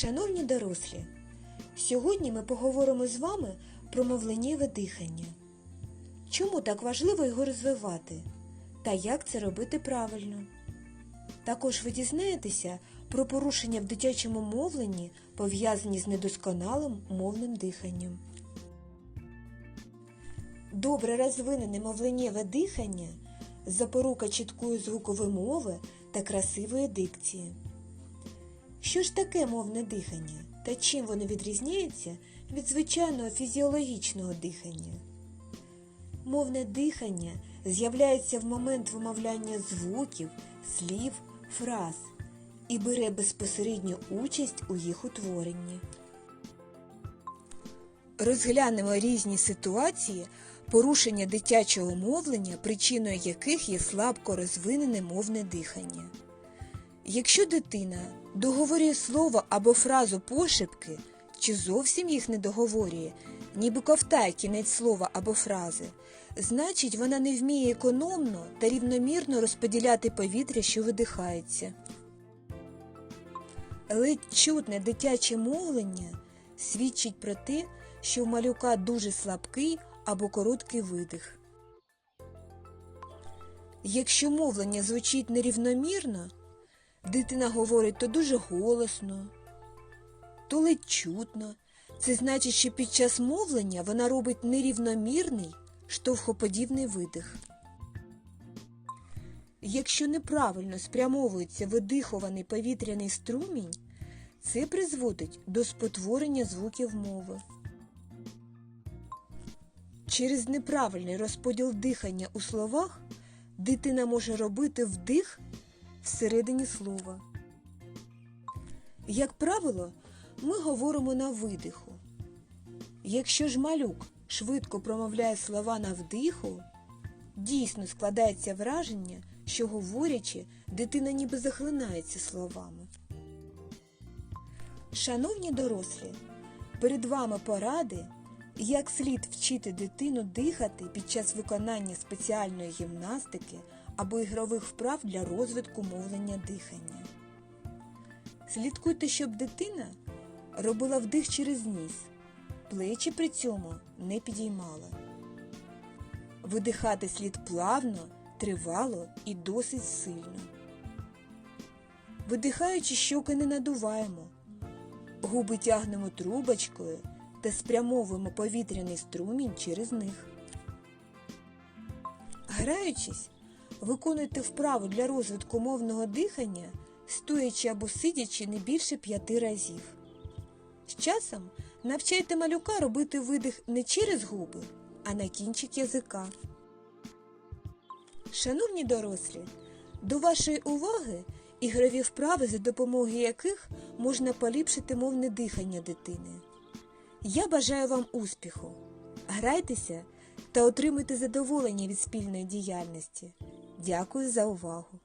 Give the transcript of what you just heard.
Шановні дорослі, сьогодні ми поговоримо з вами про мовленнєве дихання. Чому так важливо його розвивати та як це робити правильно? Також ви дізнаєтеся про порушення в дитячому мовленні, пов'язані з недосконалим мовним диханням. Добре розвинене мовленнєве дихання запорука чіткої звукової мови та красивої дикції. Що ж таке мовне дихання та чим воно відрізняється від звичайного фізіологічного дихання? Мовне дихання з'являється в момент вимовляння звуків, слів, фраз і бере безпосередню участь у їх утворенні. Розглянемо різні ситуації порушення дитячого мовлення, причиною яких є слабко розвинене мовне дихання. Якщо дитина договорює слово або фразу пошепки, чи зовсім їх не договорює, ніби ковтає кінець слова або фрази, значить вона не вміє економно та рівномірно розподіляти повітря, що видихається. Ледь чутне дитяче мовлення свідчить про те, що у малюка дуже слабкий або короткий видих. Якщо мовлення звучить нерівномірно, дитина говорить то дуже голосно, то ледь чутно. Це значить, що під час мовлення вона робить нерівномірний, штовхоподібний видих. Якщо неправильно спрямовується видихований повітряний струмінь, це призводить до спотворення звуків мови. Через неправильний розподіл дихання у словах дитина може робити вдих всередині слова. Як правило, ми говоримо на видиху. Якщо ж малюк швидко промовляє слова на вдиху, дійсно складається враження, що говорячи, дитина ніби захлинається словами. Шановні дорослі, перед вами поради, як слід вчити дитину дихати під час виконання спеціальної гімнастики або ігрових вправ для розвитку мовлення дихання. Слідкуйте, щоб дитина робила вдих через ніс, плечі при цьому не підіймала. Видихати слід плавно, тривало і досить сильно. Видихаючи, щоки не надуваємо, губи тягнемо трубочкою та спрямовуємо повітряний струмінь через них. Граючись, виконуйте вправу для розвитку мовного дихання, стоячи або сидячи не більше п'яти разів. З часом навчайте малюка робити видих не через губи, а на кінчик язика. Шановні дорослі, до вашої уваги ігрові вправи, за допомогою яких можна поліпшити мовне дихання дитини. Я бажаю вам успіху. Грайтеся та отримуйте задоволення від спільної діяльності. Дякую за увагу!